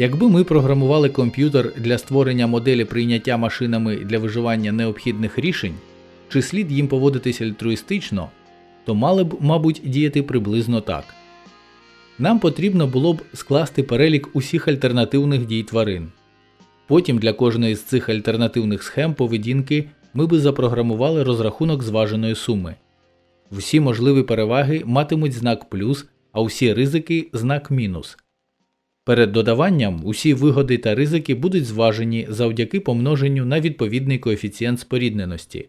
Якби ми програмували комп'ютер для створення моделі прийняття машинами для виживання необхідних рішень, чи слід їм поводитись альтруїстично, то мали б, мабуть, діяти приблизно так. Нам потрібно було б скласти перелік усіх альтернативних дій тварин. Потім для кожної з цих альтернативних схем поведінки ми би запрограмували розрахунок зваженої суми. Всі можливі переваги матимуть знак плюс, а усі ризики знак мінус. Перед додаванням усі вигоди та ризики будуть зважені завдяки помноженню на відповідний коефіцієнт спорідненості.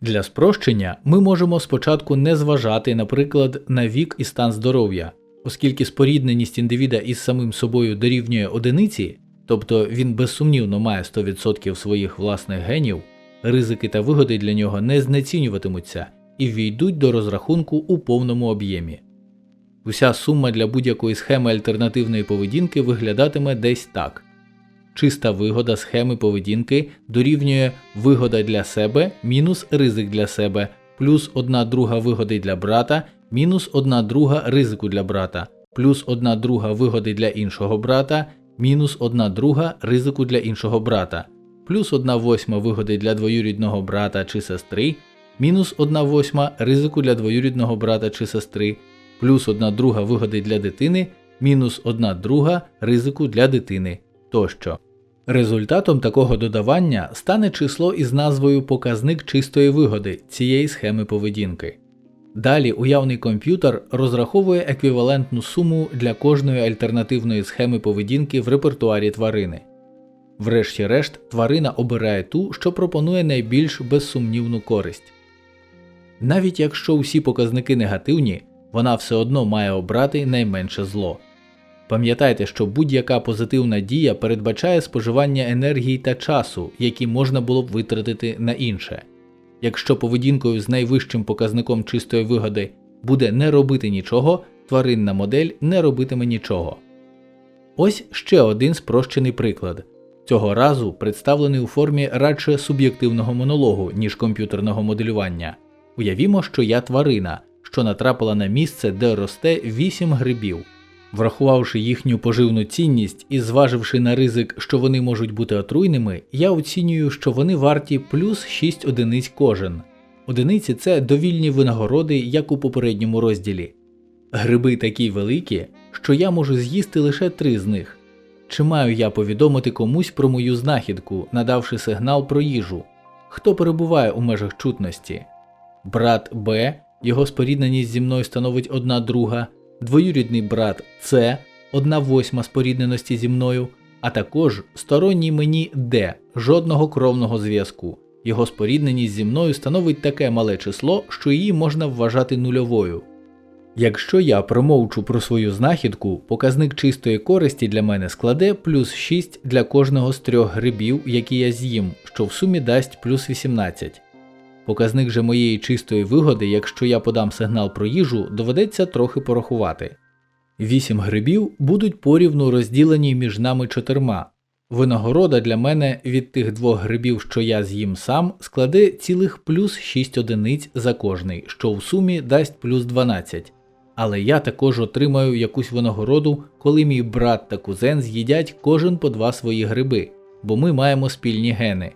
Для спрощення ми можемо спочатку не зважати, наприклад, на вік і стан здоров'я, оскільки спорідненість індивіда із самим собою дорівнює одиниці, тобто він безсумнівно має 100% своїх власних генів, ризики та вигоди для нього не знецінюватимуться і ввійдуть до розрахунку у повному об'ємі. Уся сума для будь-якої схеми альтернативної поведінки виглядатиме десь так. Чиста вигода схеми поведінки дорівнює вигода для себе мінус ризик для себе, плюс 1 друга вигоди для брата, мінус 1 друга ризику для брата, плюс 1 друга вигоди для іншого брата, мінус 1 друга ризику для іншого брата, плюс 1 восьма вигоди для двоюрідного брата чи сестри, мінус 1 восьма ризику для двоюрідного брата чи сестри, плюс 1 друга вигоди для дитини, мінус 1 друга ризику для дитини тощо. Результатом такого додавання стане число із назвою показник чистої вигоди цієї схеми поведінки. Далі уявний комп'ютер розраховує еквівалентну суму для кожної альтернативної схеми поведінки в репертуарі тварини. Врешті-решт, тварина обирає ту, що пропонує найбільш безсумнівну користь. Навіть якщо усі показники негативні, вона все одно має обрати найменше зло. Пам'ятайте, що будь-яка позитивна дія передбачає споживання енергії та часу, які можна було б витратити на інше. Якщо поведінкою з найвищим показником чистої вигоди буде не робити нічого, тваринна модель не робитиме нічого. Ось ще один спрощений приклад. Цього разу представлений у формі радше суб'єктивного монологу, ніж комп'ютерного моделювання. Уявімо, що я тварина, що натрапила на місце, де росте 8 грибів. Врахувавши їхню поживну цінність і зваживши на ризик, що вони можуть бути отруйними, я оцінюю, що вони варті плюс 6 одиниць кожен. Одиниці це довільні винагороди, як у попередньому розділі. Гриби такі великі, що я можу з'їсти лише три з них. Чи маю я повідомити комусь про мою знахідку, надавши сигнал про їжу? Хто перебуває у межах чутності? Брат Б, його спорідненість зі мною становить одна друга двоюрідний брат С, одна восьма спорідненості зі мною, а також сторонній мені Д, жодного кровного зв'язку. Його спорідненість зі мною становить таке мале число, що її можна вважати нульовою. Якщо я промовчу про свою знахідку, показник чистої користі для мене складе плюс 6 для кожного з трьох грибів, які я з'їм, що в сумі дасть плюс 18. Показник же моєї чистої вигоди, якщо я подам сигнал про їжу, доведеться трохи порахувати. Вісім грибів будуть порівну розділені між нами чотирма. Винагорода для мене від тих двох грибів, що я з'їм сам, складе цілих плюс 6 одиниць за кожний, що в сумі дасть плюс 12. Але я також отримаю якусь винагороду, коли мій брат та кузен з'їдять кожен по два свої гриби, бо ми маємо спільні гени.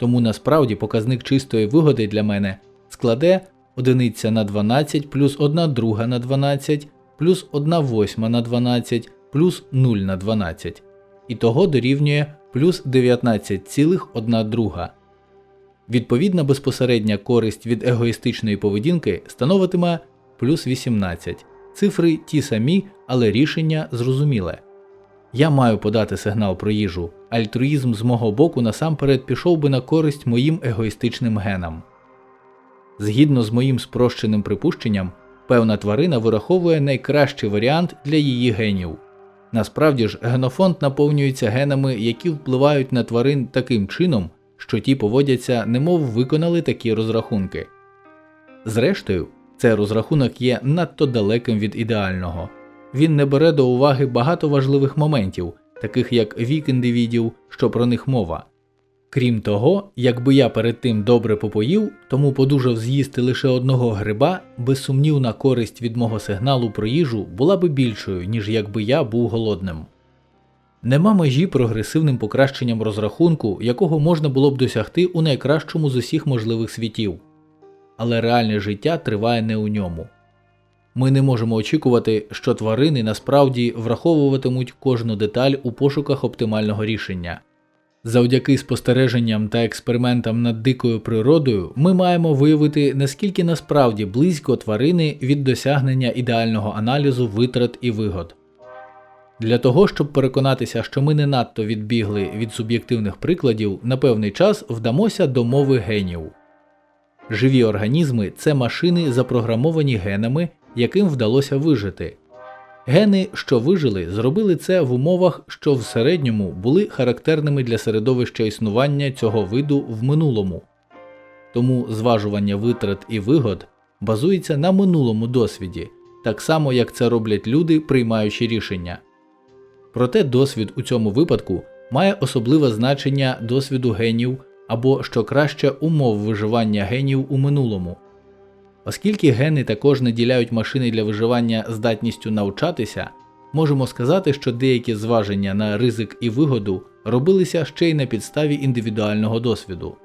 Тому насправді показник чистої вигоди для мене складе 1 на 12 плюс 1 друга на 12 плюс 1 восьма на 12 плюс 0 на 12. І того дорівнює плюс 19,1 друга. Відповідна безпосередня користь від егоїстичної поведінки становитиме плюс 18. Цифри ті самі, але рішення зрозуміле. Я маю подати сигнал про їжу. Альтруїзм з мого боку насамперед пішов би на користь моїм егоїстичним генам. Згідно з моїм спрощеним припущенням, певна тварина вираховує найкращий варіант для її генів. Насправді ж, генофонд наповнюється генами, які впливають на тварин таким чином, що ті поводяться, немов виконали такі розрахунки. Зрештою, цей розрахунок є надто далеким від ідеального він не бере до уваги багато важливих моментів, таких як вік індивідів, що про них мова. Крім того, якби я перед тим добре попоїв, тому подужав з'їсти лише одного гриба, безсумнівна користь від мого сигналу про їжу була би більшою, ніж якби я був голодним. Нема межі прогресивним покращенням розрахунку, якого можна було б досягти у найкращому з усіх можливих світів. Але реальне життя триває не у ньому. Ми не можемо очікувати, що тварини насправді враховуватимуть кожну деталь у пошуках оптимального рішення. Завдяки спостереженням та експериментам над дикою природою ми маємо виявити, наскільки насправді близько тварини від досягнення ідеального аналізу витрат і вигод. Для того, щоб переконатися, що ми не надто відбігли від суб'єктивних прикладів, на певний час вдамося до мови генів. Живі організми це машини, запрограмовані генами, яким вдалося вижити. Гени, що вижили, зробили це в умовах, що в середньому були характерними для середовища існування цього виду в минулому. Тому зважування витрат і вигод базується на минулому досвіді, так само як це роблять люди, приймаючи рішення. Проте досвід у цьому випадку має особливе значення досвіду генів або, що краще, умов виживання генів у минулому. Оскільки гени також наділяють машини для виживання здатністю навчатися, можемо сказати, що деякі зваження на ризик і вигоду робилися ще й на підставі індивідуального досвіду.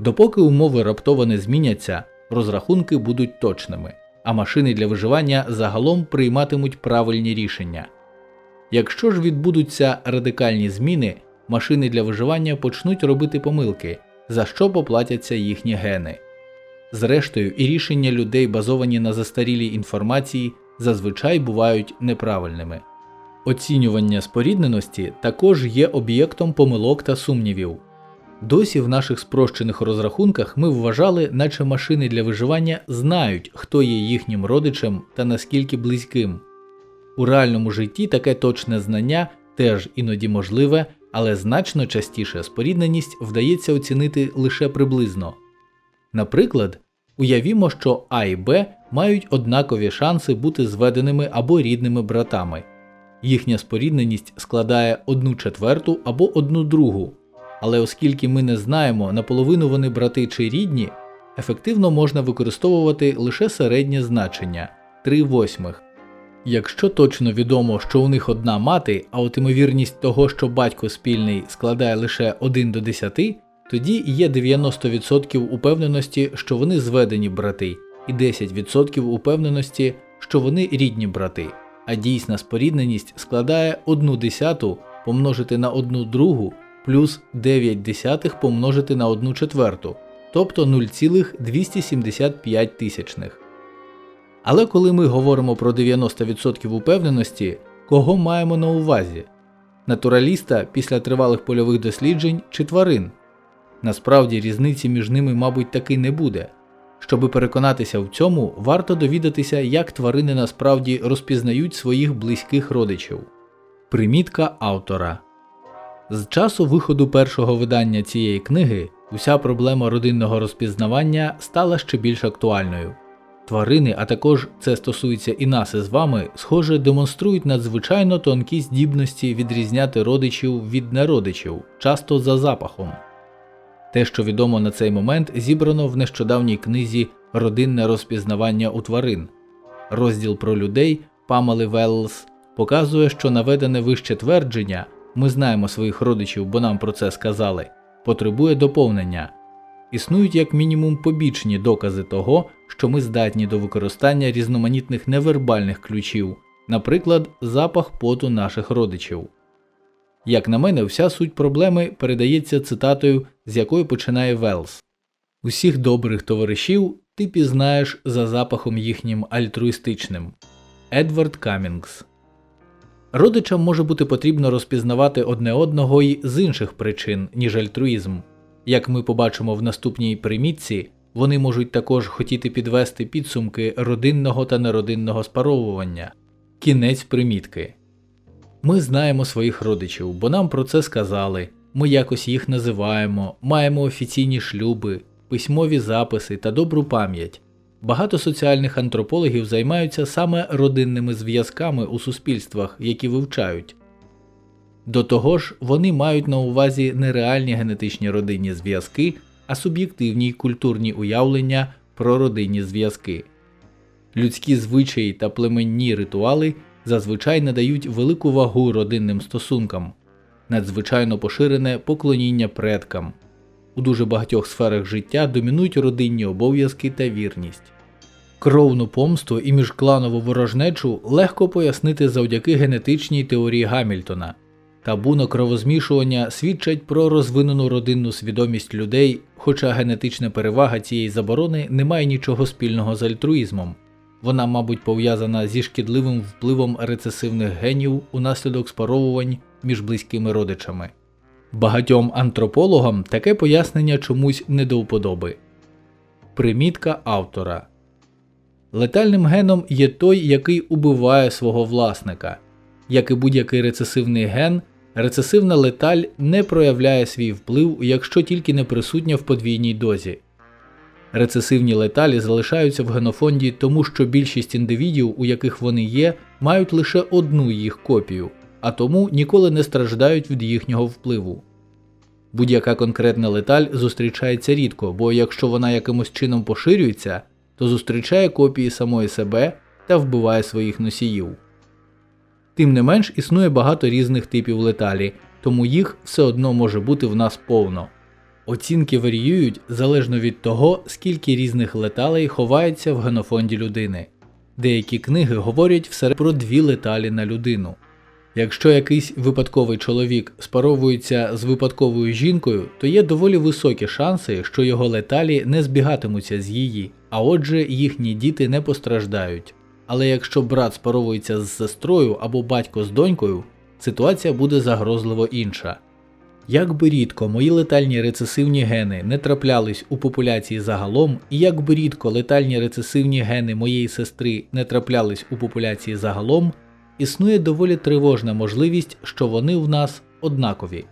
Допоки умови раптово не зміняться, розрахунки будуть точними, а машини для виживання загалом прийматимуть правильні рішення. Якщо ж відбудуться радикальні зміни, машини для виживання почнуть робити помилки, за що поплатяться їхні гени. Зрештою, і рішення людей, базовані на застарілій інформації, зазвичай бувають неправильними. Оцінювання спорідненості також є об'єктом помилок та сумнівів. Досі в наших спрощених розрахунках ми вважали, наче машини для виживання знають, хто є їхнім родичем та наскільки близьким. У реальному житті таке точне знання теж іноді можливе, але значно частіше спорідненість вдається оцінити лише приблизно. Наприклад, уявімо, що А і Б мають однакові шанси бути зведеними або рідними братами. Їхня спорідненість складає одну четверту або одну другу, але оскільки ми не знаємо, наполовину вони брати чи рідні, ефективно можна використовувати лише середнє значення 3 восьмих. Якщо точно відомо, що у них одна мати, а от ймовірність того, що батько спільний складає лише 1 до 10, тоді є 90% упевненості, що вони зведені брати, і 10% упевненості, що вони рідні брати, а дійсна спорідненість складає 1 десяту помножити на 1 другу плюс 9 десятих помножити на 1 четверту, тобто 0,275 тисячних. Але коли ми говоримо про 90% упевненості, кого маємо на увазі? Натураліста після тривалих польових досліджень чи тварин? Насправді різниці між ними, мабуть, таки не буде. Щоби переконатися в цьому, варто довідатися, як тварини насправді розпізнають своїх близьких родичів. Примітка автора з часу виходу першого видання цієї книги уся проблема родинного розпізнавання стала ще більш актуальною. Тварини, а також це стосується і нас із вами, схоже, демонструють надзвичайно тонкі здібності відрізняти родичів від неродичів, часто за запахом. Те, що відомо на цей момент, зібрано в нещодавній книзі Родинне розпізнавання у тварин. Розділ про людей Памели Веллс показує, що наведене вище твердження ми знаємо своїх родичів, бо нам про це сказали, потребує доповнення. Існують як мінімум побічні докази того, що ми здатні до використання різноманітних невербальних ключів, наприклад, запах поту наших родичів. Як на мене, вся суть проблеми передається цитатою, з якої починає Велс Усіх добрих товаришів ти пізнаєш за запахом їхнім альтруїстичним. Едвард Камінгс Родичам може бути потрібно розпізнавати одне одного й з інших причин, ніж альтруїзм. Як ми побачимо в наступній примітці, вони можуть також хотіти підвести підсумки родинного та неродинного спаровування. Кінець примітки. Ми знаємо своїх родичів, бо нам про це сказали. Ми якось їх називаємо, маємо офіційні шлюби, письмові записи та добру пам'ять. Багато соціальних антропологів займаються саме родинними зв'язками у суспільствах, які вивчають. До того ж, вони мають на увазі не реальні генетичні родинні зв'язки, а суб'єктивні й культурні уявлення про родинні зв'язки. Людські звичаї та племенні ритуали зазвичай надають велику вагу родинним стосункам, надзвичайно поширене поклоніння предкам. У дуже багатьох сферах життя домінують родинні обов'язки та вірність. Кровну помсту і міжкланову ворожнечу легко пояснити завдяки генетичній теорії Гамільтона. Табу на кровозмішування свідчать про розвинену родинну свідомість людей, хоча генетична перевага цієї заборони не має нічого спільного з альтруїзмом. Вона, мабуть, пов'язана зі шкідливим впливом рецесивних генів унаслідок спаровувань між близькими родичами. Багатьом антропологам таке пояснення чомусь не до вподоби. Примітка автора Летальним геном є той, який убиває свого власника. Як і будь-який рецесивний ген, рецесивна леталь не проявляє свій вплив, якщо тільки не присутня в подвійній дозі. Рецесивні леталі залишаються в генофонді, тому що більшість індивідів, у яких вони є, мають лише одну їх копію, а тому ніколи не страждають від їхнього впливу. Будь-яка конкретна леталь зустрічається рідко, бо якщо вона якимось чином поширюється, то зустрічає копії самої себе та вбиває своїх носіїв. Тим не менш існує багато різних типів леталі, тому їх все одно може бути в нас повно. Оцінки варіюють залежно від того, скільки різних леталей ховається в генофонді людини. Деякі книги говорять все про дві леталі на людину. Якщо якийсь випадковий чоловік спаровується з випадковою жінкою, то є доволі високі шанси, що його леталі не збігатимуться з її, а отже їхні діти не постраждають. Але якщо брат спаровується з сестрою або батько з донькою, ситуація буде загрозливо інша. Як би рідко мої летальні рецесивні гени не траплялись у популяції загалом, і як би рідко летальні рецесивні гени моєї сестри не траплялись у популяції загалом, існує доволі тривожна можливість, що вони в нас однакові.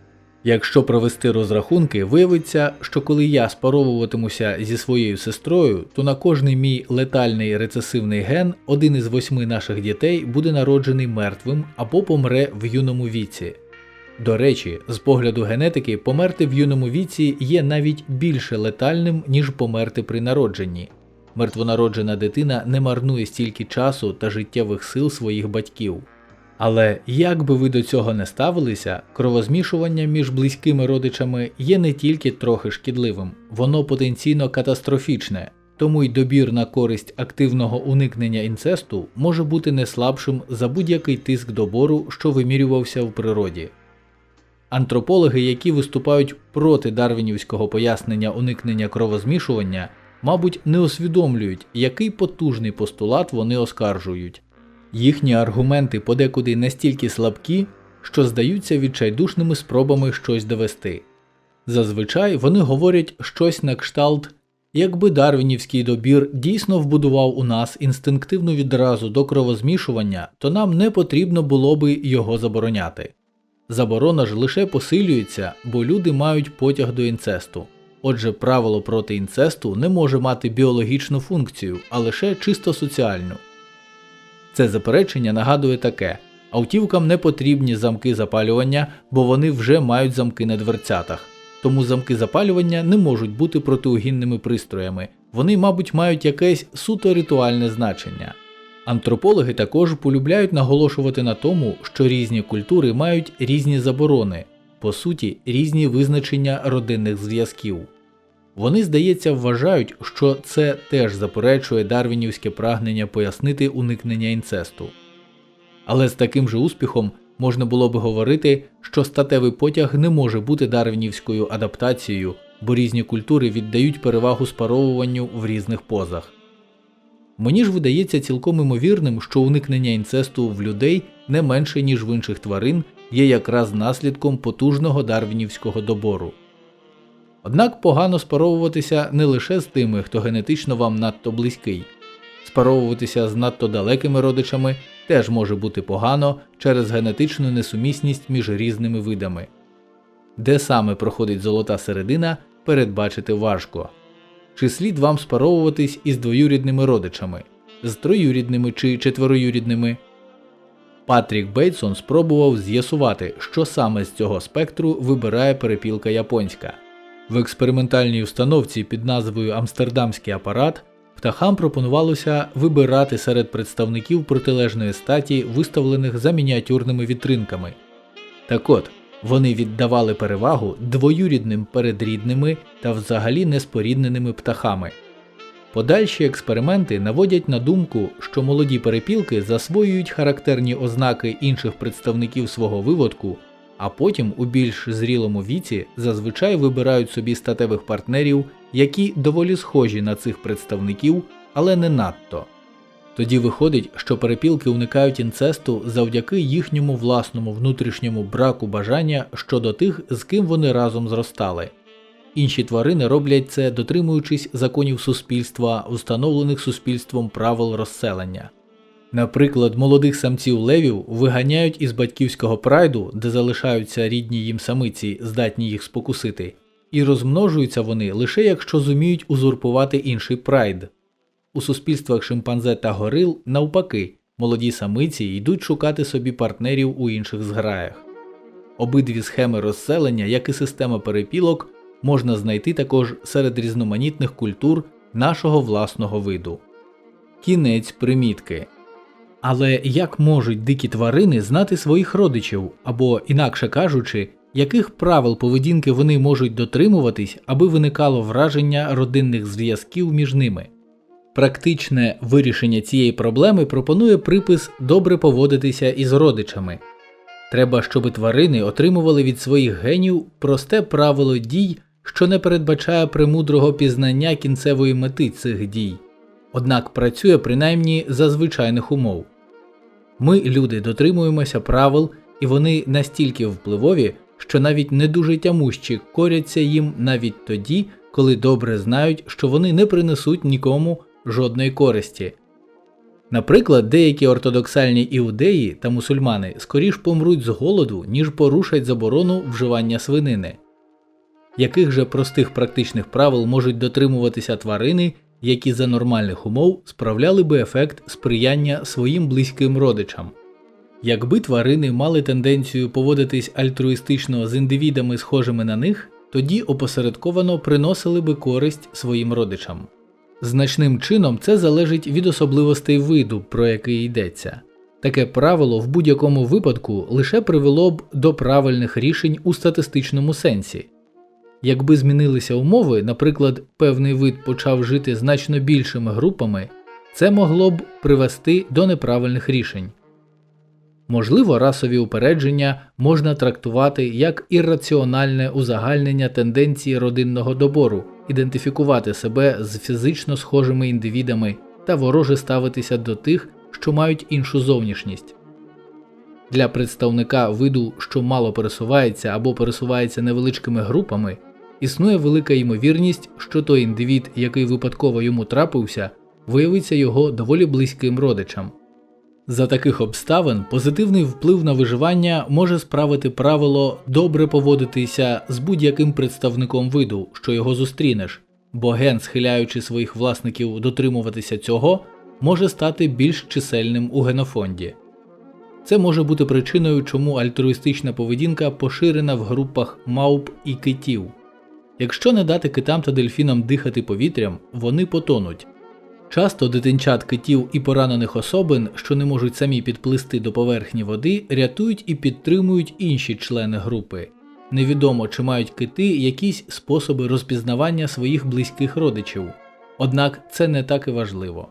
Якщо провести розрахунки, виявиться, що коли я спаровуватимуся зі своєю сестрою, то на кожний мій летальний рецесивний ген один із восьми наших дітей буде народжений мертвим або помре в юному віці. До речі, з погляду генетики, померти в юному віці є навіть більше летальним, ніж померти при народженні. Мертвонароджена дитина не марнує стільки часу та життєвих сил своїх батьків. Але як би ви до цього не ставилися, кровозмішування між близькими родичами є не тільки трохи шкідливим, воно потенційно катастрофічне, тому й добір на користь активного уникнення інцесту може бути не слабшим за будь-який тиск добору, що вимірювався в природі. Антропологи, які виступають проти дарвінівського пояснення уникнення кровозмішування, мабуть, не усвідомлюють, який потужний постулат вони оскаржують. Їхні аргументи подекуди настільки слабкі, що здаються відчайдушними спробами щось довести. Зазвичай вони говорять щось на кшталт, якби дарвінівський добір дійсно вбудував у нас інстинктивну відразу до кровозмішування, то нам не потрібно було би його забороняти. Заборона ж лише посилюється, бо люди мають потяг до інцесту. Отже, правило проти інцесту не може мати біологічну функцію, а лише чисто соціальну. Це заперечення нагадує таке: автівкам не потрібні замки запалювання, бо вони вже мають замки на дверцятах. Тому замки запалювання не можуть бути протиугінними пристроями, вони, мабуть, мають якесь суто ритуальне значення. Антропологи також полюбляють наголошувати на тому, що різні культури мають різні заборони, по суті, різні визначення родинних зв'язків. Вони, здається, вважають, що це теж заперечує дарвінівське прагнення пояснити уникнення інцесту. Але з таким же успіхом можна було би говорити, що статевий потяг не може бути дарвінівською адаптацією, бо різні культури віддають перевагу спаровуванню в різних позах. Мені ж видається цілком імовірним, що уникнення інцесту в людей не менше, ніж в інших тварин, є якраз наслідком потужного дарвінівського добору. Однак погано спаровуватися не лише з тими, хто генетично вам надто близький. Спаровуватися з надто далекими родичами теж може бути погано через генетичну несумісність між різними видами. Де саме проходить золота середина, передбачити важко. Чи слід вам спаровуватись із двоюрідними родичами, з троюрідними чи четвероюрідними? Патрік Бейтсон спробував з'ясувати, що саме з цього спектру вибирає перепілка японська. В експериментальній установці під назвою Амстердамський апарат птахам пропонувалося вибирати серед представників протилежної статі, виставлених за мініатюрними вітринками. Так от, вони віддавали перевагу двоюрідним перед рідними та взагалі неспорідненими птахами. Подальші експерименти наводять на думку, що молоді перепілки засвоюють характерні ознаки інших представників свого виводку, а потім у більш зрілому віці зазвичай вибирають собі статевих партнерів, які доволі схожі на цих представників, але не надто. Тоді виходить, що перепілки уникають інцесту завдяки їхньому власному внутрішньому браку бажання щодо тих, з ким вони разом зростали. Інші тварини роблять це, дотримуючись законів суспільства, установлених суспільством правил розселення. Наприклад, молодих самців левів виганяють із батьківського прайду, де залишаються рідні їм самиці, здатні їх спокусити, і розмножуються вони лише якщо зуміють узурпувати інший прайд. У суспільствах шимпанзе та горил, навпаки, молоді самиці йдуть шукати собі партнерів у інших зграях. Обидві схеми розселення, як і система перепілок, можна знайти також серед різноманітних культур нашого власного виду. Кінець примітки. Але як можуть дикі тварини знати своїх родичів, або, інакше кажучи, яких правил поведінки вони можуть дотримуватись, аби виникало враження родинних зв'язків між ними? Практичне вирішення цієї проблеми пропонує припис добре поводитися із родичами. Треба, щоб тварини отримували від своїх генів просте правило дій, що не передбачає премудрого пізнання кінцевої мети цих дій, однак працює принаймні за звичайних умов. Ми, люди, дотримуємося правил, і вони настільки впливові, що навіть не дуже тямущі коряться їм навіть тоді, коли добре знають, що вони не принесуть нікому жодної користі. Наприклад, деякі ортодоксальні іудеї та мусульмани скоріш помруть з голоду, ніж порушать заборону вживання свинини. Яких же простих практичних правил можуть дотримуватися тварини, які за нормальних умов справляли би ефект сприяння своїм близьким родичам? Якби тварини мали тенденцію поводитись альтруїстично з індивідами, схожими на них, тоді опосередковано приносили би користь своїм родичам. Значним чином це залежить від особливостей виду, про який йдеться. Таке правило в будь-якому випадку лише привело б до правильних рішень у статистичному сенсі. Якби змінилися умови, наприклад, певний вид почав жити значно більшими групами, це могло б привести до неправильних рішень. Можливо, расові упередження можна трактувати як ірраціональне узагальнення тенденції родинного добору, ідентифікувати себе з фізично схожими індивідами та вороже ставитися до тих, що мають іншу зовнішність. Для представника виду, що мало пересувається або пересувається невеличкими групами, існує велика ймовірність, що той індивід, який випадково йому трапився, виявиться його доволі близьким родичам. За таких обставин позитивний вплив на виживання може справити правило добре поводитися з будь-яким представником виду, що його зустрінеш, бо ген, схиляючи своїх власників дотримуватися цього, може стати більш чисельним у генофонді. Це може бути причиною, чому альтруїстична поведінка поширена в групах мавп і китів. Якщо не дати китам та дельфінам дихати повітрям, вони потонуть. Часто дитинчат китів і поранених особин, що не можуть самі підплисти до поверхні води, рятують і підтримують інші члени групи. Невідомо, чи мають кити якісь способи розпізнавання своїх близьких родичів, однак це не так і важливо.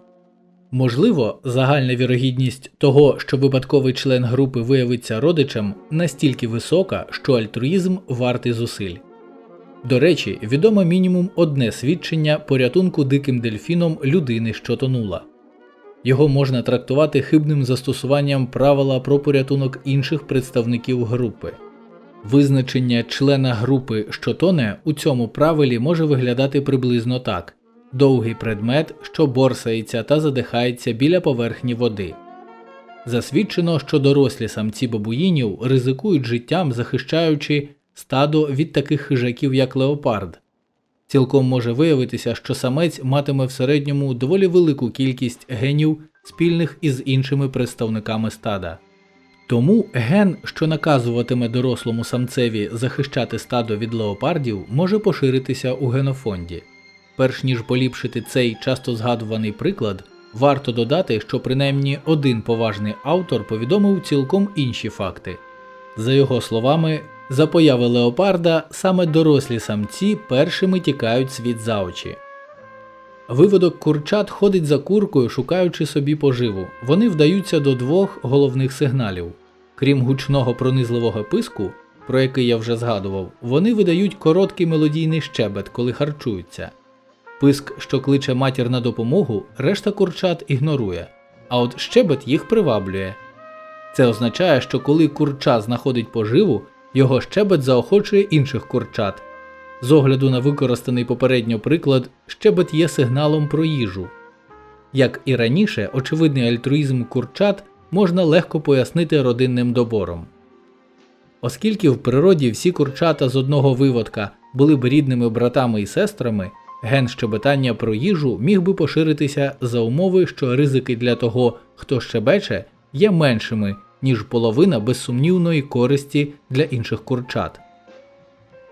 Можливо, загальна вірогідність того, що випадковий член групи виявиться родичем, настільки висока, що альтруїзм вартий зусиль. До речі, відомо мінімум одне свідчення порятунку диким дельфіном людини, що тонула. Його можна трактувати хибним застосуванням правила про порятунок інших представників групи. Визначення члена групи, що тоне, у цьому правилі може виглядати приблизно так: довгий предмет, що борсається та задихається біля поверхні води. Засвідчено, що дорослі самці бабуїнів ризикують життям, захищаючи стадо від таких хижаків, як леопард. Цілком може виявитися, що самець матиме в середньому доволі велику кількість генів спільних із іншими представниками стада. Тому ген, що наказуватиме дорослому самцеві захищати стадо від леопардів, може поширитися у генофонді. перш ніж поліпшити цей часто згадуваний приклад, варто додати, що принаймні один поважний автор повідомив цілком інші факти. За його словами, за появи леопарда саме дорослі самці першими тікають світ за очі. Виводок курчат ходить за куркою, шукаючи собі поживу. Вони вдаються до двох головних сигналів. Крім гучного пронизливого писку, про який я вже згадував, вони видають короткий мелодійний щебет, коли харчуються. Писк, що кличе матір на допомогу, решта курчат ігнорує, а от щебет їх приваблює. Це означає, що коли курча знаходить поживу, його щебет заохочує інших курчат. З огляду на використаний попередньо приклад, щебет є сигналом про їжу. Як і раніше, очевидний альтруїзм курчат можна легко пояснити родинним добором. Оскільки в природі всі курчата з одного виводка були б рідними братами і сестрами, ген щебетання про їжу міг би поширитися за умови, що ризики для того, хто щебече, є меншими, ніж половина безсумнівної користі для інших курчат.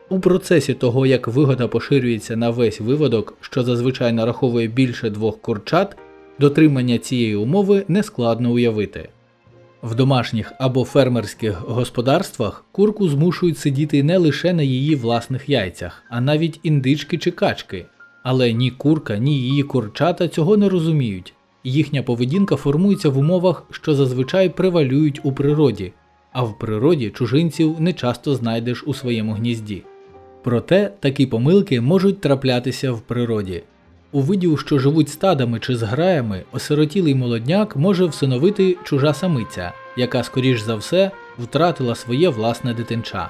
У процесі того, як вигода поширюється на весь виводок, що зазвичай нараховує більше двох курчат, дотримання цієї умови нескладно уявити. В домашніх або фермерських господарствах курку змушують сидіти не лише на її власних яйцях, а навіть індички чи качки. Але ні курка, ні її курчата цього не розуміють. Їхня поведінка формується в умовах, що зазвичай превалюють у природі, а в природі чужинців не часто знайдеш у своєму гнізді. Проте такі помилки можуть траплятися в природі. У видів, що живуть стадами чи зграями, осиротілий молодняк може всиновити чужа самиця, яка, скоріш за все, втратила своє власне дитинча.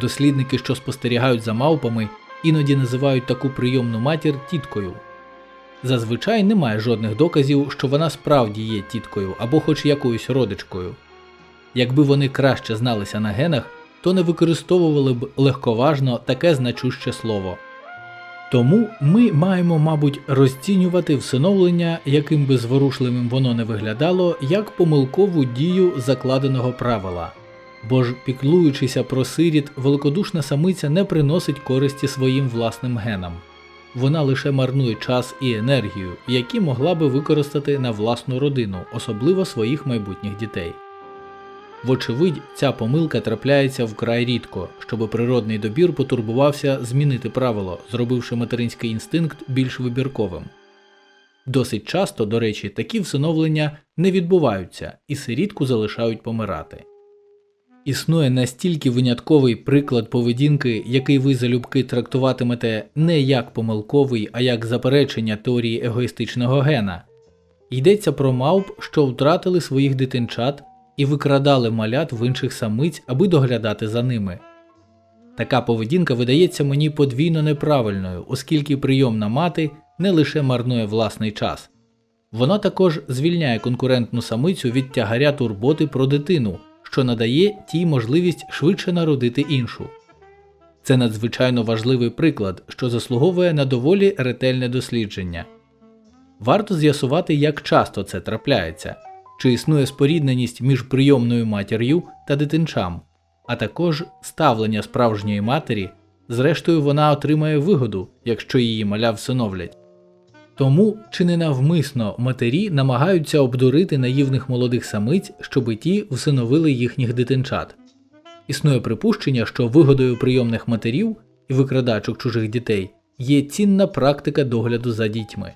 Дослідники, що спостерігають за мавпами, іноді називають таку прийомну матір тіткою. Зазвичай немає жодних доказів, що вона справді є тіткою або хоч якоюсь родичкою. Якби вони краще зналися на генах, то не використовували б легковажно таке значуще слово. Тому ми маємо, мабуть, розцінювати всиновлення, яким би зворушливим воно не виглядало, як помилкову дію закладеного правила. Бо ж, піклуючися про сиріт, великодушна самиця не приносить користі своїм власним генам. Вона лише марнує час і енергію, які могла би використати на власну родину, особливо своїх майбутніх дітей. Вочевидь, ця помилка трапляється вкрай рідко, щоб природний добір потурбувався змінити правило, зробивши материнський інстинкт більш вибірковим. Досить часто, до речі, такі всиновлення не відбуваються і сирітку залишають помирати. Існує настільки винятковий приклад поведінки, який ви залюбки трактуватимете не як помилковий, а як заперечення теорії егоїстичного гена. Йдеться про мавп, що втратили своїх дитинчат і викрадали малят в інших самиць, аби доглядати за ними. Така поведінка видається мені подвійно неправильною, оскільки прийомна мати не лише марнує власний час, вона також звільняє конкурентну самицю від тягаря турботи про дитину, що надає тій можливість швидше народити іншу. Це надзвичайно важливий приклад, що заслуговує на доволі ретельне дослідження. Варто з'ясувати, як часто це трапляється, чи існує спорідненість між прийомною матір'ю та дитинчам, а також ставлення справжньої матері, зрештою вона отримає вигоду, якщо її маля всиновлять. Тому чи не навмисно матері намагаються обдурити наївних молодих самиць, щоби ті всиновили їхніх дитинчат. Існує припущення, що вигодою прийомних матерів і викрадачок чужих дітей є цінна практика догляду за дітьми.